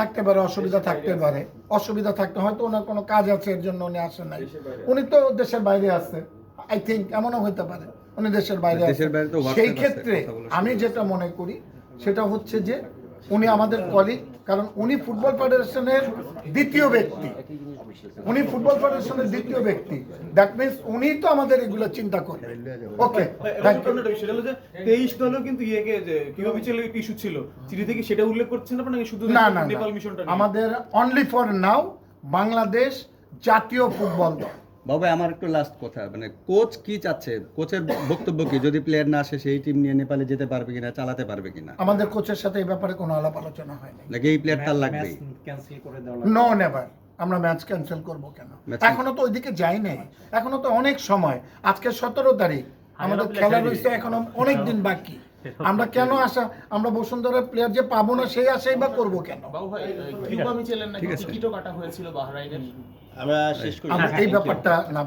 থাকতে পারে অসুবিধা থাকতে পারে। অসুবিধা থাকতে হয়তো ওনার কোনো কাজ আছে এর জন্য উনি আসেন নাই। উনি তো দেশের বাইরে আছে। আই থিঙ্ক এমনও হইতে পারে উনি দেশের বাইরে আছে। দেশের বাইরে তো WhatsApp সেই ক্ষেত্রে আমি যেটা মনে করি সেটা হচ্ছে যে উনি আমাদের কলিগ কারণ উনি ফুটবল ফেডারেশনের দ্বিতীয় ব্যক্তি। উনি ফুটবল ফেডারেশনের দ্বিতীয় ব্যক্তি। দ্যাট মিনস উনি তো আমাদের এগুলো চিন্তা করবেন। ওকে থ্যাংক ইউ সেটা হলো যে তেইশ দলেও কিন্তু ইয়েকে যে কীভাবে চলে ইস্যু ছিল চিঠিতে কি সেটা উল্লেখ করছেন আপনার নাকি শুধু না না নেপাল মিশনটা? আমাদের অনলি ফর নাও বাংলাদেশ জাতীয় ফুটবল দল। বাবা আমার একটু লাস্ট কথা মানে কোচ কি চাচ্ছে? কোচের বক্তব্য কি? যদি প্লেয়ার না আসে সেই টিম নিয়ে নেপালে যেতে পারবে কিনা চালাতে পারবে কিনা? আমাদের কোচের সাথে এই ব্যাপারে কোনো আলাপ আলোচনা হয়নি। নাকি এই প্লেয়ার তার লাগবেই? ক্যান্সেল করে দেওয়া নো নেভার আমরা ম্যাচ ক্যান্সেল করব কেন? এখনও তো ওইদিকে যাই নাই। এখনও তো অনেক সময়। আজকে সতেরো তারিখ। আমাদের খেলা রয়েছে এখনও অনেক দিন বাকি। আমরা কেন আসা আমরা বসুন্ধরার প্লেয়ার যে পাবো না সেই আশাই বা করব কেন? আমরা এই ব্যাপারটা না